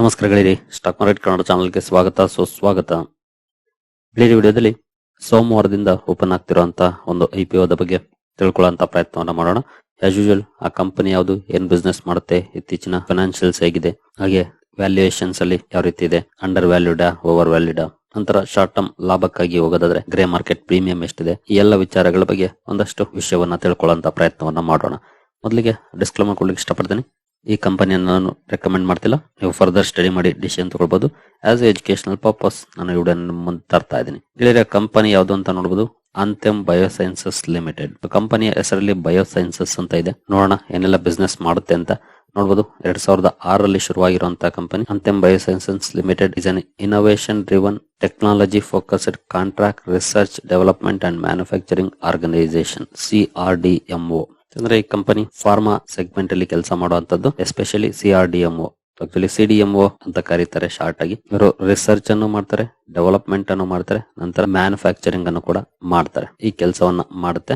ನಮಸ್ಕಾರಗಳಿರಿ stock market Kannada ಚಾನಲ್ಗೆ ಸ್ವಾಗತ, ಸುಸ್ವಾಗತ. ಈ ವಿಡಿಯೋದಲ್ಲಿ ಸೋಮವಾರದಿಂದ ಓಪನ್ ಆಗ್ತಿರುವಂತ ಒಂದು ಐ ಪಿ ಬಗ್ಗೆ ತಿಳ್ಕೊಳ್ಳುವಂತ ಪ್ರಯತ್ನವನ್ನ ಮಾಡೋಣ. ಆಸ್ ಯೂಶುವಲ್ ಆ ಕಂಪನಿ ಯಾವುದು, ಏನ್ ಬಿಸ್ನೆಸ್ ಮಾಡುತ್ತೆ, ಇತ್ತೀಚಿನ ಫೈನಾನ್ಷಿಯಲ್ಸ್ ಹೇಗಿದೆ, ಹಾಗೆ ವ್ಯಾಲ್ಯೂಯೇಷನ್ಸ್ ಅಲ್ಲಿ ಯಾವ ರೀತಿ ಇದೆ ಅಂಡರ್ ವ್ಯಾಲ್ಯೂಡಾ ಓವರ್ ವ್ಯಾಲ್ಯೂಡಾ ನಂತರ ಶಾರ್ಟ್ ಟರ್ಮ್ ಲಾಭಕ್ಕಾಗಿ ಹೋಗೋದಾದ್ರೆ ಗ್ರೇ ಮಾರ್ಕೆಟ್ ಪ್ರೀಮಿಯಂ ಎಷ್ಟಿದೆ, ಈ ಎಲ್ಲ ವಿಚಾರಗಳ ಬಗ್ಗೆ ಒಂದಷ್ಟು ವಿಷಯವನ್ನ ತಿಳ್ಕೊಳ್ಳುವಂತ ಪ್ರಯತ್ನವನ್ನ ಮಾಡೋಣ. ಮೊದಲಿಗೆ ಡಿಸ್ಕ್ಲೇಮರ್ ಕೊಡ್ಲಿಕ್ಕೆ ಇಷ್ಟಪಡ್ತೀನಿ. ಈ ಕಂಪನಿಯನ್ನು ನಾನು ರೆಕಮೆಂಡ್ ಮಾಡ್ತಿಲ್ಲ. ನೀವು ಫರ್ದರ್ ಸ್ಟಡಿ ಮಾಡಿ ಡಿಸಿಷನ್ ತಗೊಳ್ಬಹುದು ಆಸ್ ಎಜುಕೇಶನಲ್ ಪರ್ಪಸ್ ನಾನು ವಿಡಿಯೋ ಮುಂದೆ ತರ್ತಾ ಇದ್ದೀನಿ. ಗೆಳೆಯರ ಕಂಪನಿ ಯಾವುದು ಅಂತ ನೋಡಬಹುದು ಅಂತೆಮ್ ಬಯೋಸೈನ್ಸಸ್ ಲಿಮಿಟೆಡ್ ಕಂಪನಿಯ ಹೆಸರಲ್ಲಿ ಬಯೋಸೈನ್ಸಸ್ ಅಂತ ಇದೆ. ನೋಡೋಣ ಏನೆಲ್ಲ ಬಿಸ್ನೆಸ್ ಮಾಡುತ್ತೆ ಅಂತ ನೋಡಬಹುದು ಎರಡ್ ಸಾವಿರದ ಆರರಲ್ಲಿ ಶುರುವಾಗಿರುವಂತಹ company Anthem biosciences limited is an innovation driven technology focused contract research development and manufacturing organisation C ಅಂದ್ರೆ ಈ ಕಂಪನಿ ಫಾರ್ಮಾ ಸೆಗ್ಮೆಂಟ್ ಅಲ್ಲಿ ಕೆಲಸ ಮಾಡುವಂತದ್ದು especially C R D actually C M O ಅಂತ ಕರೀತಾರೆ ಶಾರ್ಟ್ ಆಗಿ. ಇವರು ರಿಸರ್ಚ್ ಅನ್ನು ಮಾಡ್ತಾರೆ ಡೆವಲಪ್ಮೆಂಟ್ ಅನ್ನು ಮಾಡ್ತಾರೆ, ನಂತರ ಮ್ಯಾನುಫ್ಯಾಕ್ಚರಿಂಗ್ ಅನ್ನು ಕೂಡ ಮಾಡ್ತಾರೆ. ಈ ಕೆಲಸವನ್ನ ಮಾಡುತ್ತೆ.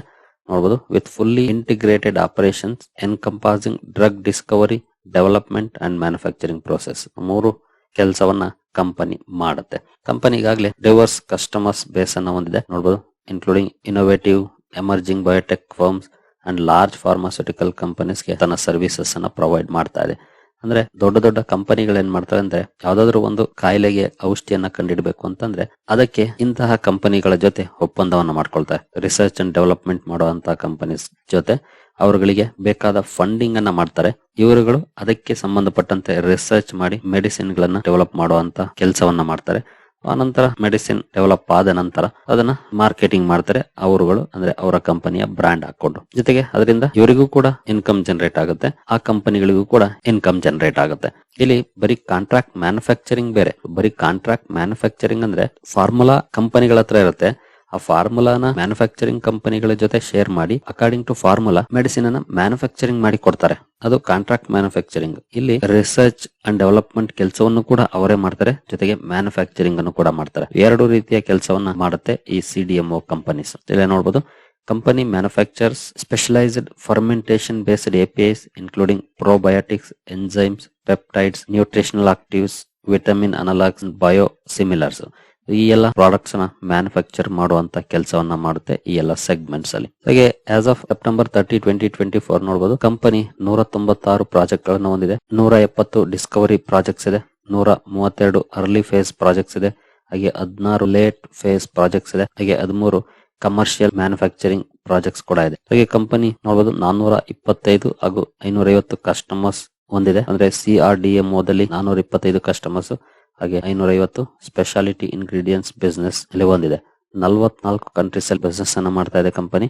ನೋಡಬಹುದು with fully integrated operations encompassing drug discovery development and manufacturing process ಮೂರು ಕೆಲಸವನ್ನ ಕಂಪನಿ ಮಾಡುತ್ತೆ. ಕಂಪನಿ ಈಗಾಗಲೇ ಡೈವರ್ಸ್ ಕಸ್ಟಮರ್ಸ್ ಬೇಸ್ ಅನ್ನ ಹೊಂದಿದೆ. ನೋಡಬಹುದು including innovative emerging biotech firms and large pharmaceutical ಕಂಪನೀಸ್ಗೆ ತನ್ನ ಸರ್ವಿಸಸ್ ಅನ್ನ ಪ್ರೊವೈಡ್ ಮಾಡ್ತಾ ಇದೆ. ಅಂದ್ರೆ ದೊಡ್ಡ ದೊಡ್ಡ ಕಂಪನಿಗಳು ಏನ್ ಮಾಡ್ತವೆ ಅಂದ್ರೆ ಯಾವ್ದಾದ್ರು ಒಂದು ಕಾಯಿಲೆಗೆ ಔಷಧಿಯನ್ನ ಕಂಡಿಡಬೇಕು ಅಂತಂದ್ರೆ ಅದಕ್ಕೆ ಇಂತಹ ಕಂಪನಿಗಳ ಜೊತೆ ಒಪ್ಪಂದವನ್ನ ಮಾಡ್ಕೊಳ್ತಾರೆ. ರಿಸರ್ಚ್ ಅಂಡ್ ಡೆವಲಪ್ಮೆಂಟ್ ಮಾಡುವಂತಹ ಕಂಪನೀಸ್ ಜೊತೆ ಅವರುಗಳಿಗೆ ಬೇಕಾದ ಫಂಡಿಂಗ್ ಅನ್ನ ಮಾಡ್ತಾರೆ. ಇವರುಗಳು ಅದಕ್ಕೆ ಸಂಬಂಧಪಟ್ಟಂತೆ ರಿಸರ್ಚ್ ಮಾಡಿ ಮೆಡಿಸಿನ್ ಗಳನ್ನ ಡೆವಲಪ್ ಮಾಡುವಂತ ಕೆಲಸವನ್ನ ಮಾಡ್ತಾರೆ. ಆನಂತರ ಮೆಡಿಸಿನ್ ಡೆವಲಪ್ ಆದ ನಂತರ ಅದನ್ನ ಮಾರ್ಕೆಟಿಂಗ್ ಮಾಡ್ತಾರೆ ಅವರುಗಳು, ಅಂದ್ರೆ ಅವರ ಕಂಪನಿಯ ಬ್ರಾಂಡ್ ಹಾಕೊಂಡು ಜೊತೆಗೆ ಅದರಿಂದ ಇವರಿಗೂ ಕೂಡ ಇನ್ಕಮ್ ಜನರೇಟ್ ಆಗುತ್ತೆ, ಆ ಕಂಪನಿಗಳಿಗೂ ಕೂಡ ಇನ್ಕಮ್ ಜನರೇಟ್ ಆಗುತ್ತೆ. ಇಲ್ಲಿ ಬರೀ ಕಾಂಟ್ರಾಕ್ಟ್ ಮ್ಯಾನುಫ್ಯಾಕ್ಚರಿಂಗ್ ಬೇರೆ. ಬರೀ ಕಾಂಟ್ರಾಕ್ಟ್ ಮ್ಯಾನುಫ್ಯಾಕ್ಚರಿಂಗ್ ಅಂದ್ರೆ ಫಾರ್ಮುಲಾ ಕಂಪನಿಗಳ ಹತ್ರ ಇರುತ್ತೆ. ಆ ಫಾರ್ಮುಲಾನ ಮ್ಯಾನುಫ್ಯಾಕ್ಚರಿಂಗ್ ಕಂಪನಿಗಳ ಜೊತೆ ಶೇರ್ ಮಾಡಿ ಅಕಾರ್ಡಿಂಗ್ ಟು ಫಾರ್ಮುಲಾ ಮೆಡಿಸಿನ್ ಅನ್ನ ಮ್ಯಾನುಫ್ಯಾಕ್ಚರಿಂಗ್ ಮಾಡಿ ಕೊಡ್ತಾರೆ. ಅದು ಕಾಂಟ್ರಾಕ್ಟ್ ಮ್ಯಾನುಫ್ಯಾಕ್ಚರಿಂಗ್. ಇಲ್ಲಿ ರಿಸರ್ಚ್ ಅಂಡ್ ಡೆವಲಪ್ಮೆಂಟ್ ಕೆಲಸವನ್ನು ಕೂಡ ಅವರೇ ಮಾಡ್ತಾರೆ, ಜೊತೆಗೆ ಮ್ಯಾನುಫ್ಯಾಕ್ಚರಿಂಗ್ ಅನ್ನು ಕೂಡ ಮಾಡ್ತಾರೆ. ಎರಡು ರೀತಿಯ ಕೆಲಸವನ್ನ ಮಾಡುತ್ತೆ ಈ ಸಿ ಡಿ ಎಂ ಕಂಪನೀಸ್ ಇಲ್ಲಿ ನೋಡಬಹುದು company manufactures specialised fermentation based APIs including probiotics enzymes peptides nutritional actives vitamin analogues bio similars ಈ ಎಲ್ಲ ಪ್ರಾಡಕ್ಟ್ಸ್ನ ಮ್ಯಾನುಫ್ಯಾಕ್ಚರ್ ಮಾಡುವಂತ ಕೆಲಸವನ್ನ ಮಾಡುತ್ತೆ ಈ ಎಲ್ಲ ಸೆಗ್ಮೆಂಟ್ಸ್ ಅಲ್ಲಿ. ಹಾಗೆ as of September thirty twenty twenty four ನೋಡಬಹುದು ಕಂಪನಿ ನೂರ ತೊಂಬತ್ತಾರು ಪ್ರಾಜೆಕ್ಟ್ಗಳನ್ನು ಹೊಂದಿದೆ. ನೂರ ಎಪ್ಪತ್ತು ಡಿಸ್ಕವರಿ ಪ್ರಾಜೆಕ್ಟ್ಸ್ ಇದೆ. ನೂರ ಮೂವತ್ತೆರಡು ಅರ್ಲಿ ಫೇಸ್ ಪ್ರಾಜೆಕ್ಟ್ಸ್ ಇದೆ. ಹಾಗೆ ಹದಿನಾರು ಲೇಟ್ ಫೇಸ್ ಪ್ರಾಜೆಕ್ಟ್ಸ್ ಇದೆ. ಹಾಗೆ ಹದಿಮೂರು ಕಮರ್ಷಿಯಲ್ ಮ್ಯಾನುಫ್ಯಾಕ್ಚರಿಂಗ್ ಪ್ರಾಜೆಕ್ಟ್ಸ್ ಕೂಡ ಇದೆ. ಹಾಗೆ ಕಂಪನಿ ನೋಡಬಹುದು ನಾನ್ನೂರ ಇಪ್ಪತ್ತೈದು ಹಾಗೂ ಐನೂರ ಐವತ್ತು ಕಸ್ಟಮರ್ಸ್ ಹೊಂದಿದೆ. ಅಂದ್ರೆ ಸಿ ಆರ್ ಡಿ ಎಂ ಓದಲ್ಲಿ ನಾನೂರ ಇಪ್ಪತ್ತೈದು ಕಸ್ಟಮರ್ಸ್ ಹಾಗೆ ಐನೂರ ಐವತ್ತು ಸ್ಪೆಷಾಲಿಟಿ ಇಂಗ್ರೀಡಿಯೆಂಟ್ಸ್ ಬಿಸ್ನೆಸ್ ಇಲ್ಲಿ ಒಂದಿದೆ. ನಲ್ವತ್ನಾಲ್ಕು ಕಂಟ್ರೀಸ್ ಅಲ್ಲಿ ಬಿಸ್ನೆಸ್ ಅನ್ನ ಮಾಡ್ತಾ ಇದೆ company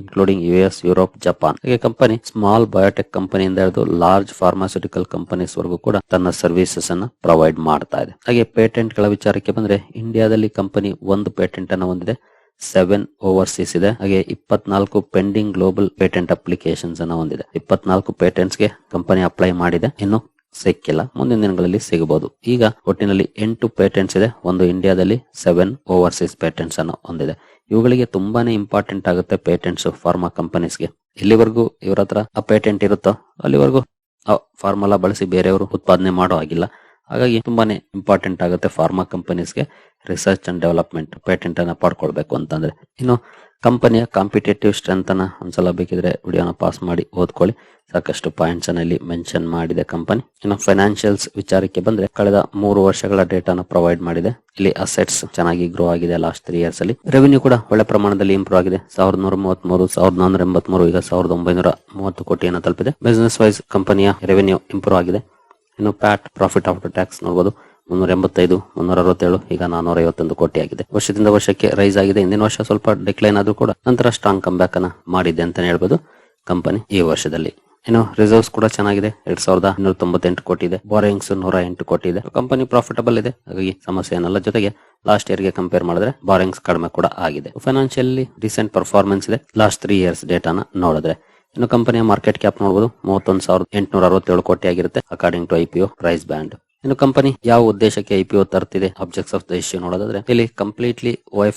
including U S Europe Japan ಹಾಗೆ ಕಂಪನಿ ಸ್ಮಾಲ್ ಬಯೋಟೆಕ್ ಕಂಪನಿಯಿಂದ ಹಿಡಿದು ಲಾರ್ಜ್ ಫಾರ್ಮಾಸ್ಯೂಟಿಕಲ್ ಕಂಪನೀಸ್ ವರೆಗೂ ಕೂಡ ತನ್ನ ಸರ್ವಿಸಸ್ ಅನ್ನ ಪ್ರೊವೈಡ್ ಮಾಡ್ತಾ ಇದೆ. ಹಾಗೆ ಪೇಟೆಂಟ್ಗಳ ವಿಚಾರಕ್ಕೆ ಬಂದ್ರೆ ಇಂಡಿಯಾದಲ್ಲಿ ಕಂಪನಿ ಒಂದು ಪೇಟೆಂಟ್ ಅನ್ನ ಹೊಂದಿದೆ ಸೆವೆನ್ ಓವರ್ಸೀಸ್ ಇದೆ. ಹಾಗೆ ಇಪ್ಪತ್ನಾಲ್ಕು ಪೆಂಡಿಂಗ್ ಗ್ಲೋಬಲ್ ಪೇಟೆಂಟ್ ಅಪ್ಲಿಕೇಶನ್ಸ್ ಅನ್ನ ಹೊಂದಿದೆ. ಇಪ್ಪತ್ನಾಲ್ಕು ಪೇಟೆಂಟ್ಸ್ಗೆ ಕಂಪನಿ ಅಪ್ಲೈ ಮಾಡಿದೆ. ಇನ್ನು ಸಿಕ್ಕಿಲ್ಲ. ಮುಂದಿನ ದಿನಗಳಲ್ಲಿ ಸಿಗಬಹುದು. ಈಗ ಒಟ್ಟಿನಲ್ಲಿ ಎಂಟು ಪೇಟೆಂಟ್ಸ್ ಇದೆ. ಒಂದು ಇಂಡಿಯಾದಲ್ಲಿ ಸೆವೆನ್ ಓವರ್ಸೀಸ್ ಪೇಟೆಂಟ್ಸ್ ಅನ್ನು ಹೊಂದಿದೆ. ಇವುಗಳಿಗೆ ತುಂಬಾನೇ ಇಂಪಾರ್ಟೆಂಟ್ ಆಗುತ್ತೆ ಪೇಟೆಂಟ್ಸ್ ಫಾರ್ಮಾ ಕಂಪನೀಸ್ಗೆ ಎಲ್ಲಿವರೆಗೂ ಇವ್ರ ಹತ್ರ ಆ ಪೇಟೆಂಟ್ ಇರುತ್ತೋ ಅಲ್ಲಿವರೆಗೂ ಆ ಫಾರ್ಮುಲಾ ಬಳಸಿ ಬೇರೆಯವರು ಉತ್ಪಾದನೆ ಮಾಡೋ ಆಗಿಲ್ಲ ಹಾಗಾಗಿ ತುಂಬಾನೇ ಇಂಪಾರ್ಟೆಂಟ್ ಆಗುತ್ತೆ ಫಾರ್ಮಾ ಕಂಪನೀಸ್ಗೆ ರಿಸರ್ಚ್ ಅಂಡ್ ಡೆವಲಪ್ಮೆಂಟ್ ಪೇಟೆಂಟ್ ಅನ್ನ ಪಡ್ಕೊಳ್ಬೇಕು ಅಂತಂದ್ರೆ. ಇನ್ನು ಕಂಪನಿಯ ಕಾಂಪಿಟೇಟಿವ್ ಸ್ಟ್ರೆಂತ್ ಅನ್ನ ಒಂದ್ಸಲ ಬೇಕಿದ್ರೆ ವಿಡಿಯೋನ ಪಾಸ್ ಮಾಡಿ ಓದ್ಕೊಳ್ಳಿ. ಸಾಕಷ್ಟು ಪಾಯಿಂಟ್ಸ್ ಇಲ್ಲಿ ಮೆನ್ಷನ್ ಮಾಡಿದೆ ಕಂಪನಿ ಇನ್ನು ಫೈನಾನ್ಷಿಯಲ್ಸ್ ವಿಚಾರಕ್ಕೆ ಬಂದ್ರೆ ಕಳೆದ ಮೂರು ವರ್ಷಗಳ ಡೇಟಾನ ಪ್ರೊವೈಡ್ ಮಾಡಿದೆ. ಇಲ್ಲಿ ಅಸೆಟ್ಸ್ ಚೆನ್ನಾಗಿ ಗ್ರೋ ಆಗಿದೆ ಲಾಸ್ಟ್ ತ್ರೀ ಇಯರ್ಸ್ ಅಲ್ಲಿ. ರೆವೆನ್ಯೂ ಕೂಡ ಒಳ್ಳೆ ಪ್ರಮಾಣದಲ್ಲಿ ಇಂಪ್ರೂವ್ ಆಗಿದೆ. ಸಾವಿರದ ನೂರ ಮೂವತ್ಮೂರು ಸಾವಿರದ ನಾನೂರ ಎಂಬತ್ಮೂರು ಈಗ ಸಾವಿರದ ಒಂಬೈನೂರ ಮೂವತ್ತು ಕೋಟಿಯನ್ನು ತಲುಪಿದೆ. ಬಿಸಿನೆಸ್ ವೈಸ್ ಕಂಪನಿಯ ರೆವೆನ್ಯೂ ಇಂಪ್ರೂವ್ ಆಗಿದೆ. ಇನ್ನು ಪ್ಯಾಟ್ ಪ್ರಾಫಿಟ್ ಆಫ್ಟರ್ ಟ್ಯಾಕ್ಸ್ ನೋಡಬಹುದು ಮುನ್ನೂರ ಎಂಬತ್ತೈದು ಮುನ್ನೂರ ಅರವತ್ತೇಳು ಈಗ ನಾನೂರ ಐವತ್ತೊಂದು ಕೋಟಿ ಆಗಿದೆ. ವರ್ಷದಿಂದ ವರ್ಷಕ್ಕೆ ರೈಸ್ ಆಗಿದೆ. ಹಿಂದಿನ ವರ್ಷ ಸ್ವಲ್ಪ ಡಿಕ್ಲೈನ್ ಆದರೂ ಕೂಡ ನಂತರ ಸ್ಟ್ರಾಂಗ್ ಕಂಬ್ಯಾಕ್ ಅನ್ನ ಮಾಡಿದೆ ಅಂತಾನೆ ಹೇಳ್ಬೋದು ಕಂಪನಿ ಈ ವರ್ಷದಲ್ಲಿ. ಇನ್ನು ರಿಸರ್ವ್ಸ್ ಕೂಡ ಚೆನ್ನಾಗಿದೆ. ಎರಡ್ ಸಾವಿರದ ಇನ್ನೂರ ತೊಂಬತ್ತೆಂಟು ಕೋಟಿ ಇದೆ. ಬಾರಿಂಗ್ಸ್ ನೂರ ಎಂಟು ಕೋಟಿ ಇದೆ. ಕಂಪನಿ ಪ್ರಾಫಿಟಬಲ್ ಇದೆ. ಹಾಗಾಗಿ ಸಮಸ್ಯೆ ಏನಲ್ಲ ಜೊತೆಗೆ ಲಾಸ್ಟ್ ಇಯರ್ಗೆ ಕಂಪೇರ್ ಮಾಡಿದ್ರೆ ಬಾರಿಂಗ್ಸ್ ಕಡಿಮೆ ಕೂಡ ಆಗಿದೆ. ಫೈನಾನ್ಷಿಯಲಿ ರೀಸೆಂಟ್ ಪರ್ಫಾರ್ಮೆನ್ಸ್ ಇದೆ. ಲಾಸ್ಟ್ ತ್ರೀ ಇಯರ್ಸ್ ಡೇಟಾನ ನೋಡಿದ್ರೆ. ಇನ್ನು ಕಂಪನಿಯ ಮಾರ್ಕೆಟ್ ಕ್ಯಾಪ್ ನೋಡಬಹುದು ಮೂವತ್ತೊಂದು ಸಾವಿರದ ಎಂಟುನೂರ ಅರವತ್ತೇಳು ಕೋಟಿ ಆಗಿರುತ್ತೆ according to IPO price band ಇನ್ನು ಕಂಪನಿ ಯಾವ ಉದ್ದೇಶಕ್ಕೆ ಐಪಿಒ ತರ್ತಿದೆ ಅಬ್ಜೆಕ್ಟ್ಸ್ ಆಫ್ ದ ಇಶ್ಯೂ ನೋಡೋದಾದ್ರೆ, ಇಲ್ಲಿ ಕಂಪ್ಲೀಟ್ಲಿ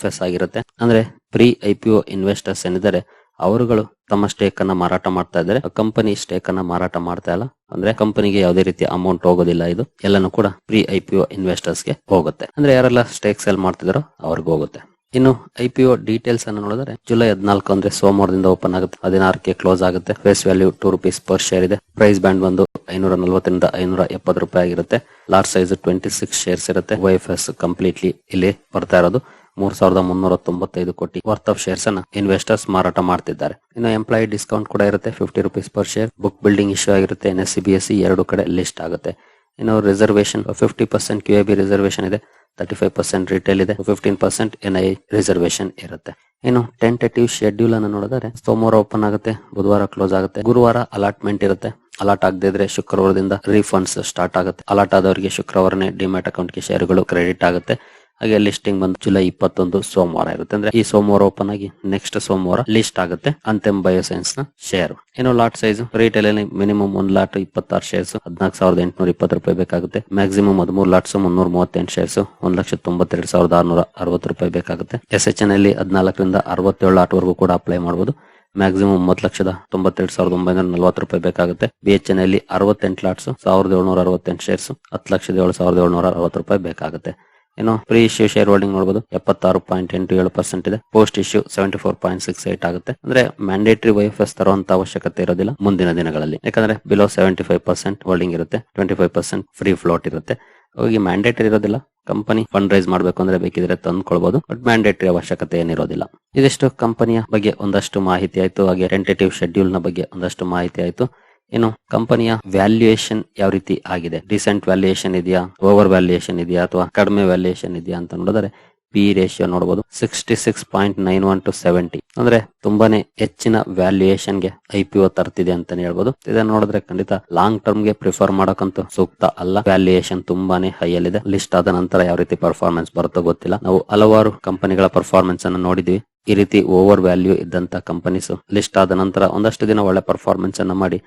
ಎಸ್ ಆಗಿರುತ್ತೆ. ಅಂದ್ರೆ ಪ್ರೀ ಐಪಿಒ ಇನ್ವೆಸ್ಟರ್ಸ್ ಏನಿದ್ದಾರೆ, ಅವರುಗಳು ತಮ್ಮ ಸ್ಟೇಕ್ ಅನ್ನ ಮಾರಾಟ ಮಾಡ್ತಾ ಇದ್ದಾರೆ. ಕಂಪನಿ ಸ್ಟೇಕ್ ಅನ್ನ ಮಾರಾಟ ಮಾಡ್ತಾ ಇಲ್ಲ. ಅಂದ್ರೆ ಕಂಪನಿಗೆ ಯಾವುದೇ ರೀತಿ ಅಮೌಂಟ್ ಹೋಗೋದಿಲ್ಲ ಇದು. ಎಲ್ಲಾನು ಕೂಡ ಪ್ರೀ ಐಪಿಒ ಇನ್ವೆಸ್ಟರ್ಸ್ಗೆ ಹೋಗುತ್ತೆ. ಅಂದ್ರೆ, ಯಾರೆಲ್ಲ ಸ್ಟೇಕ್ ಸೆಲ್ ಮಾಡ್ತಿದಾರೋ, ಅವ್ರಿಗೆ ಹೋಗುತ್ತೆ. ಇನ್ನು ಐ ಡೀಟೇಲ್ಸ್ ಅನ್ನು ನೋಡಿದ್ರೆ ಜುಲೈ ಹದಿನಾಲ್ಕು ಅಂದ್ರೆ ಸೋಮವಾರದಿಂದ ಓಪನ್ ಆಗುತ್ತೆ. ಹದಿನಾರಕ್ಕೆ ಕ್ಲೋಸ್ ಆಗುತ್ತೆ. Face value two rupees per share ಇದೆ. ಪ್ರೈಸ್ ಬ್ಯಾಂಡ್ ಬಂದು ಐನೂರ ನಲವತ್ತರಿಂದ ಐನೂರ ಎಪ್ಪತ್ತು ರೂಪಾಯಿ ಆಗಿರುತ್ತೆ. Large size twenty six shares ಇರುತ್ತೆ ವೈಫ್ಎಸ್ ಕಂಪ್ಲೀಟ್ಲಿ ಇಲ್ಲಿ ಬರ್ತಾ ಇರೋದು. ಮೂರ್ ಸಾವಿರದ ಮುನ್ನೂರ ತೊಂಬತ್ತೈದು ಕೋಟಿ ವರ್ತ್ ಆಫ್ ಶೇರ್ಸ್ ಅನ್ನ ಇನ್ವೆಸ್ಟರ್ಸ್ ಮಾರಾಟ ಮಾಡ್ತಿದ್ದಾರೆ. ಇನ್ನು ಎಂಪ್ಲಾಯಿ ಡಿಸ್ಕೌಂಟ್ ಕೂಡ ಇರುತ್ತೆ. Fifty rupees per share book building issue ಆಗಿರುತ್ತೆ. N S C B S C ಎರಡು ಕಡೆ ಲಿಸ್ಟ್ ಆಗುತ್ತೆ. ಇನ್ನು reservation fifty percent Q A B reservation ಇದೆ. ತರ್ಟಿ ಫೈವ್ ಪರ್ಸೆಂಟ್ ರಿಟೇಲ್ ಇದೆ fifteen percent N I reservation ಇರುತ್ತೆ. ಇನ್ನು ಟೆಂಟೇಟಿವ್ ಶೆಡ್ಯೂಲ್ ಅನ್ನು ನೋಡಿದ್ರೆ, ಸೋಮವಾರ ಓಪನ್ ಆಗುತ್ತೆ, ಬುಧವಾರ ಕ್ಲೋಸ್ ಆಗುತ್ತೆ, ಗುರುವಾರ ಅಲಾಟ್ಮೆಂಟ್ ಇರುತ್ತೆ. ಅಲಾಟ್ ಆಗದಿದ್ರೆ ಶುಕ್ರವಾರದಿಂದ ರೀಫಂಡ್ಸ್ ಸ್ಟಾರ್ಟ್ ಆಗುತ್ತೆ. ಅಲಾಟ್ ಆದವರಿಗೆ ಶುಕ್ರವಾರನೇ ಡಿಮ್ಯಾಟ್ ಅಕೌಂಟ್ಗೆ ಶೇರ್ಗಳು ಕ್ರೆಡಿಟ್ ಆಗುತ್ತೆ. ಹಾಗೆ ಲಿಸ್ಟಿಂಗ್ ಬಂದು ಜುಲೈ ಇಪ್ಪತ್ತೊಂದು ಸೋಮವಾರ ಇರುತ್ತೆ. ಅಂದ್ರೆ ಈ ಸೋಮವಾರ ಓಪನ್ ಆಗಿ ನೆಕ್ಸ್ಟ್ ಸೋಮವಾರ ಲಿಸ್ಟ್ ಆಗುತ್ತೆ ಅಂತೆಮ್ ಬಯೋಸೈನ್ಸ್ನ ಶೇರ್ ಇನ್ನು ಲಾಟ್ ಸೈಜ್ ರಿಟೇಲ್ ಅಲ್ಲಿ ಮಿನಿಮಮ್ ಒಂದ್ ಲಾಟ್ ಇಪ್ಪತ್ತಾರು ಶೇರ್ಸ್ ಹದಿನಾಲ್ಕು ಸಾವಿರದ ಎಂಟುನೂರ ಇಪ್ಪತ್ತು ರೂಪಾಯಿ ಬೇಕಾಗುತ್ತೆ. ಮ್ಯಾಕ್ಸಿಮಮ್ ಹದಿಮೂರು ಲಾಟ್ಸ್ ಮುನ್ನೂರ ಮೂವತ್ತೆಂಟು ಶೇರ್ಸ್ ಒಂದ್ ಲಕ್ಷ ತೊಂಬತ್ತೆರಡು ಸಾವಿರದ ಆರ್ನೂರ ಅರವತ್ತು ರೂಪಾಯಿ ಬೇಕಾಗುತ್ತೆ. ಎಸ್ ಎಚ್ ಎನ್ ಅಲ್ಲಿ ಹದಿನಾಲ್ಕರಿಂದ ಅರವತ್ತೇಳು ಲಾಟ್ ವರೆಗೂ ಕೂಡ ಅಪ್ಲೈ ಮಾಡಬಹುದು ಮ್ಯಾಕ್ಸಿಮಮ್ ಒಂಬತ್ತು ಲಕ್ಷದ ತೊಂಬತ್ತೆರಡು ಸಾವಿರದ ಒಂಬೈನೂರ ನಲವತ್ತು ರೂಪಾಯಿ ಬೇಕಾಗುತ್ತೆ. ಬಿ ಎಚ್ ಎನ್ ಅಲ್ಲಿ ಅರವತ್ತೆಂಟು ಲಾಟ್ಸ್ ಸಾವಿರದ ಏಳ್ನೂರ ಅರವತ್ತೆಂಟು ಶೇರ್ಸ್ ಹತ್ತು ಲಕ್ಷದ ಏಳು ಸಾವಿರದ ಏಳ್ನೂರ ಅರವತ್ತು ರೂಪಾಯಿ ಬೇಕಾಗುತ್ತೆ. ಇನ್ನು ಪ್ರೀ ಇಶ್ಯೂ ಶೇರ್ ಹೋಲ್ಡಿಂಗ್ ನೋಡಬಹುದು ಎಪ್ಪತ್ತಾರು ಪಾಯಿಂಟ್ ಎಂಟು ಏಳು ಪರ್ಸೆಂಟ್ ಇದೆ. Post issue seventy four point six eight ಆಗುತ್ತೆ. ಅಂದ್ರೆ ಮ್ಯಾಂಡೇಟರಿ ವೈಫ್ ತರುವಂತ ಅವಶ್ಯಕತೆ ಇರೋದಿಲ್ಲ ಮುಂದಿನ ದಿನಗಳಲ್ಲಿ. ಯಾಕಂದ್ರೆ below seventy five percent holding ಇರುತ್ತೆ. Twenty five percent free float ಇರುತ್ತೆ. ಹೋಗಿ ಮ್ಯಾಂಡೇಟರಿ ಇರೋದಿಲ್ಲ. ಕಂಪನಿ ಫಂಡ್ ರೈಸ್ ಮಾಡಬೇಕು ಅಂದ್ರೆ ಬೇಕಿದ್ರೆ ತಂದ್ಕೊಳ್ಬಹುದು ಬಟ್ ಮ್ಯಾಂಡೇಟರಿ ಅವಶ್ಯಕತೆ ಏನಿರೋದಿಲ್ಲ. ಇದಿಷ್ಟು ಕಂಪನಿಯ ಬಗ್ಗೆ ಒಂದಷ್ಟು ಮಾಹಿತಿ ಆಯ್ತು. ಹಾಗೆ ಟೆಂಟೇಟಿವ್ ಶೆಡ್ಯೂಲ್ನ ಬಗ್ಗೆ ಒಂದಷ್ಟು ಮಾಹಿತಿ ಆಯ್ತು. ಇನ್ನು ಕಂಪನಿಯ ವ್ಯಾಲ್ಯೂಯೇಷನ್ ಯಾವ ರೀತಿ ಆಗಿದೆ? ರೀಸೆಂಟ್ ವ್ಯಾಲ್ಯೂಯೇಷನ್ ಇದೆಯಾ? ಓವರ್ ವ್ಯಾಲ್ಯೂಯೇಷನ್ ಇದೆಯಾ? ಅಥವಾ ಕಡಿಮೆ ವ್ಯಾಲ್ಯೂಯೇಷನ್ ಇದೆಯಾ ಅಂತ ನೋಡಿದ್ರೆ ಪಿ ರೇಷಿಯೋ ನೋಡಬಹುದು sixty six point nine one to seventy ಅಂದ್ರೆ ತುಂಬಾನೇ ಹೆಚ್ಚಿನ ವ್ಯಾಲ್ಯೂಯೇಷನ್ಗೆ ಐ ತರ್ತಿದೆ ಅಂತಾನೆ ಹೇಳ್ಬೋದು. ಇದನ್ನ ನೋಡಿದ್ರೆ ಖಂಡಿತ ಲಾಂಗ್ ಟರ್ಮ್ಗೆ ಪ್ರಿಫರ್ ಮಾಡೋಕಂತೂ ಸೂಕ್ತ ಅಲ್ಲ. ವ್ಯಾಲ್ಯೂಯೇಷನ್ ತುಂಬಾನೇ ಹೈ ಅಲ್ಲಿದೆ. ಲಿಸ್ಟ್ ಆದ ನಂತರ ಯಾವ ರೀತಿ ಪರ್ಫಾರ್ಮೆನ್ಸ್ ಬರುತ್ತೋ ಗೊತ್ತಿಲ್ಲ. ನಾವು ಹಲವಾರು ಕಂಪನಿಗಳ ಪರ್ಫಾರ್ಮೆನ್ಸ್ ಅನ್ನು ನೋಡಿದ್ವಿ ಈ ರೀತಿ ಓವರ್ ವ್ಯಾಲ್ಯೂ ಇದ್ದಂತ ಕಂಪನೀಸ್ ಲಿಸ್ಟ್ ಆದ ನಂತರ ಒಂದಷ್ಟು ದಿನ ಒಳ್ಳೆ ಪರ್ಫಾರ್ಮೆನ್ಸ್ ಅನ್ನ ಮಾಡಿ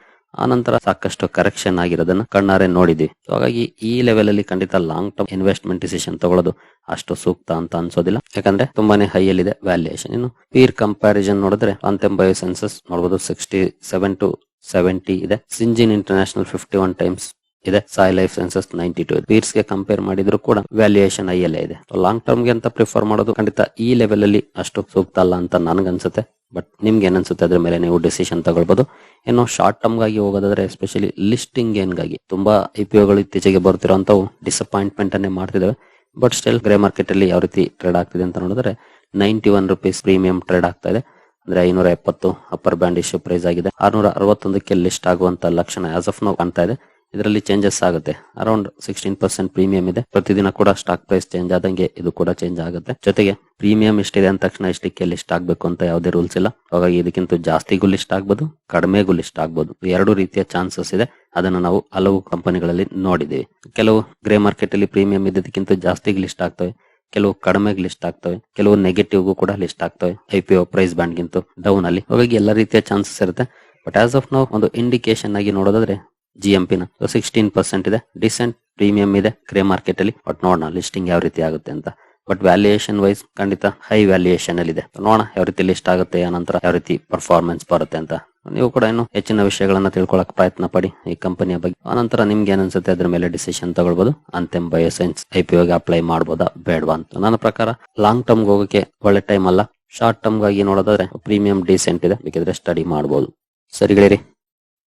ಆ ನಂತರ ಸಾಕಷ್ಟು ಕರೆಕ್ಷನ್ ಆಗಿರೋದನ್ನ ಕಣ್ಣಾರೆ ನೋಡಿದ್ವಿ. ಹಾಗಾಗಿ ಈ ಲೆವೆಲ್ ಅಲ್ಲಿ ಖಂಡಿತ ಲಾಂಗ್ ಟರ್ಮ್ ಇನ್ವೆಸ್ಟ್ಮೆಂಟ್ ಡಿಸಿಷನ್ ತಗೊಳ್ಳೋದು ಅಷ್ಟು ಸೂಕ್ತ ಅಂತ ಅನ್ಸೋದಿಲ್ಲ. ಯಾಕಂದ್ರೆ ತುಂಬಾನೇ ಹೈ ಅಲ್ಲಿದೆ ವ್ಯಾಲ್ಯೂಯೇಷನ್ ಇನ್ನು ಪೀರ್ ಕಂಪ್ಯಾರಿಸನ್ ನೋಡಿದ್ರೆ ಅಂತಮ್ ಬಯೋ ಸೆನ್ಸಸ್ ನೋಡಬಹುದು ಸಿಕ್ಸ್ಟಿ ಸೆವೆನ್ ಟು ಸೆವೆಂಟಿ ಇದೆ. Syngene international fifty one times ಇದೆ. Sai life sciences ninety two ಪೀರ್ಸ್ಗೆ compare ಮಾಡಿದ್ರು ಕೂಡ ವ್ಯಾಲ್ಯೂಯೇಷನ್ ಐ ಅಲ್ಲೇ ಇದೆ. ಲಾಂಗ್ ಟರ್ಮ್ಗೆ ಅಂತ ಪ್ರಿಫರ್ ಮಾಡೋದು ಖಂಡಿತ ಈ ಲೆವೆಲ್ ಅಲ್ಲಿ ಅಷ್ಟು ಸೂಕ್ತ ಅಲ್ಲ ಅಂತ ನನ್ಗನ್ಸುತ್ತೆ. ಬಟ್ ನಿಮ್ಗೆ ಏನನ್ಸುತ್ತೆ ಅದ್ರ ಮೇಲೆ ನೀವು ಡಿಸಿಷನ್ ತಗೊಳ್ಬಹುದು ಏನೋ ಶಾರ್ಟ್ ಟರ್ಮ್ಗಾಗಿ ಹೋಗೋದಾದ್ರೆ ಎಸ್ಪೆಷಲಿ ಲಿಸ್ಟಿಂಗ್ ಏನ್ಗಾಗಿ ತುಂಬಾ ಐ ಪಿ ಒಗಳು ಇತ್ತೀಚೆಗೆ ಬರ್ತಿರೋಂಥವು ಡಿಸಪಾಯಿಂಟ್ಮೆಂಟ್ ಅನ್ನೇ ಮಾಡ್ತಿದ್ದಾವೆ ಬಟ್ ಸ್ಟಿಲ್ ಗ್ರೇ ಮಾರ್ಕೆಟ್ ಅಲ್ಲಿ ಯಾವ ರೀತಿ ಟ್ರೇಡ್ ಆಗ್ತಿದೆ ಅಂತ ನೋಡಿದ್ರೆ ninety one rupees premium trade ಆಗ್ತಾ ಇದೆ. ಅಂದ್ರೆ ಐನೂರ ಎಪ್ಪತ್ತು ಅಪ್ಪರ್ ಬ್ಯಾಂಡ್ ಇಶ್ಯೂ ಪ್ರೈಸ್ ಆಗಿದೆ. ಆರ್ನೂರ ಅರವತ್ತೊಂದಕ್ಕೆ ಲಿಸ್ಟ್ ಆಗುವಂತ ಲಕ್ಷಣ ಆಸ್ ಆಫ್ ನೋ ಕಾಣ್ತಾ ಇದೆ. ಇದರಲ್ಲಿ ಚೇಂಜಸ್ ಆಗುತ್ತೆ. ಅರೌಂಡ್ ಸಿಕ್ಸ್ಟೀನ್ ಪರ್ಸೆಂಟ್ ಪ್ರೀಮಿಯಂ ಇದೆ. ಪ್ರತಿದಿನ ಕೂಡ ಸ್ಟಾಕ್ ಪ್ರೈಸ್ ಚೇಂಜ್ ಆದಂಗೆ ಇದು ಕೂಡ ಚೇಂಜ್ ಆಗುತ್ತೆ. ಜೊತೆಗೆ ಪ್ರೀಮಿಯಂ ಇಷ್ಟಿದೆ ಅಂದ ತಕ್ಷಣ ಇಷ್ಟಕ್ಕೆ ಲಿಸ್ಟ್ ಆಗಬೇಕು ಅಂತ ಯಾವುದೇ ರೂಲ್ಸ್ ಇಲ್ಲ. ಹಾಗಾಗಿ ಇದಕ್ಕಿಂತ ಜಾಸ್ತಿಗೂ ಲಿಸ್ಟ್ ಆಗ್ಬೋದು, ಕಡಿಮೆಗೂ ಲಿಸ್ಟ್ ಆಗ್ಬೋದು. ಎರಡು ರೀತಿಯ ಚಾನ್ಸಸ್ ಇದೆ. ಅದನ್ನ ನಾವು ಹಲವು ಕಂಪನಿಗಳಲ್ಲಿ ನೋಡಿದ್ದೀವಿ. ಕೆಲವು ಗ್ರೇ ಮಾರ್ಕೆಟ್ ಅಲ್ಲಿ ಪ್ರೀಮಿಯಂ ಇದ್ದಕ್ಕಿಂತ ಜಾಸ್ತಿಗೆ ಲಿಸ್ಟ್ ಆಗ್ತವೆ. ಕೆಲವು ಕಡಿಮೆಗೆ ಲಿಸ್ಟ್ ಆಗ್ತವೆ. ಕೆಲವು ನೆಗೆಟಿವ್ಗೂ ಕೂಡ ಲಿಸ್ಟ್ ಆಗ್ತವೆ. ಐ ಪ್ರೈಸ್ ಬ್ಯಾಂಡ್ ಗಿಂತ ಡೌನ್ ಅಲ್ಲಿ. ಹಾಗಾಗಿ ಎಲ್ಲ ರೀತಿಯ ಚಾನ್ಸಸ್ ಇರುತ್ತೆ. ಬಟ್ ಆಸ್ ಆಫ್ ನಾವು ಒಂದು ಇಂಡಿಕೇಶನ್ ಆಗಿ ನೋಡೋದಾದ್ರೆ ಜಿ ಎಂ ಪಿನ ಸಿಕ್ಸ್ಟೀನ್ ಪರ್ಸೆಂಟ್ ಇದೆ. ಡಿಸೆಂಟ್ ಪ್ರೀಮಿಯಂ ಇದೆ. ಕ್ರೇ ಮಾರ್ಕೆಟ್ ಅಲ್ಲಿ. ಬಟ್ ನೋಡೋಣ ಲಿಸ್ಟಿಂಗ್ ಯಾವ ರೀತಿ ಆಗುತ್ತೆ ಅಂತ. ಬಟ್ ವ್ಯಾಲ್ಯೂಯೇಷನ್ ವೈಸ್ ಖಂಡಿತ ಹೈ ವ್ಯಾಲ್ಯೂಯೇಷನ್ ಅಲ್ಲಿ ಇದೆ. ನೋಡೋಣ ಯಾವ ರೀತಿ ಲಿಸ್ಟ್ ಆಗುತ್ತೆ ನಂತರ ಯಾವ ರೀತಿ ಪರ್ಫಾರ್ಮೆನ್ಸ್ ಬರುತ್ತೆ ಅಂತ. ನೀವು ಕೂಡ ಇನ್ನು ಹೆಚ್ಚಿನ ವಿಷಯಗಳನ್ನ ತಿಳ್ಕೊಳಕ್ ಪ್ರಯತ್ನ ಪಡಿ ಈ ಕಂಪನಿಯ ಬಗ್ಗೆ. ಆನಂತರ ನಿಮ್ಗೆ ಏನ್ ಅನ್ಸುತ್ತೆ ಅದ್ರ ಮೇಲೆ ಡಿಸಿಷನ್ ತಗೊಳ್ಬಹುದು Anthem biosciences I P apply ಮಾಡಬಹುದಾ ಬೇಡವಾ ಅಂತ. ನನ್ನ ಪ್ರಕಾರ ಲಾಂಗ್ ಟರ್ಮ್ ಹೋಗೋಕೆ ಒಳ್ಳೆ ಟೈಮ್ ಅಲ್ಲ. ಶಾರ್ಟ್ ಟರ್ಮ್ಗಾಗಿ ನೋಡೋದಾದ್ರೆ ಪ್ರೀಮಿಯಂ ಡಿಸೆಂಟ್ ಇದೆ. ಬೇಕಿದ್ರೆ ಸ್ಟಡಿ ಮಾಡಬಹುದು ಸರಿಗಳಿರಿ.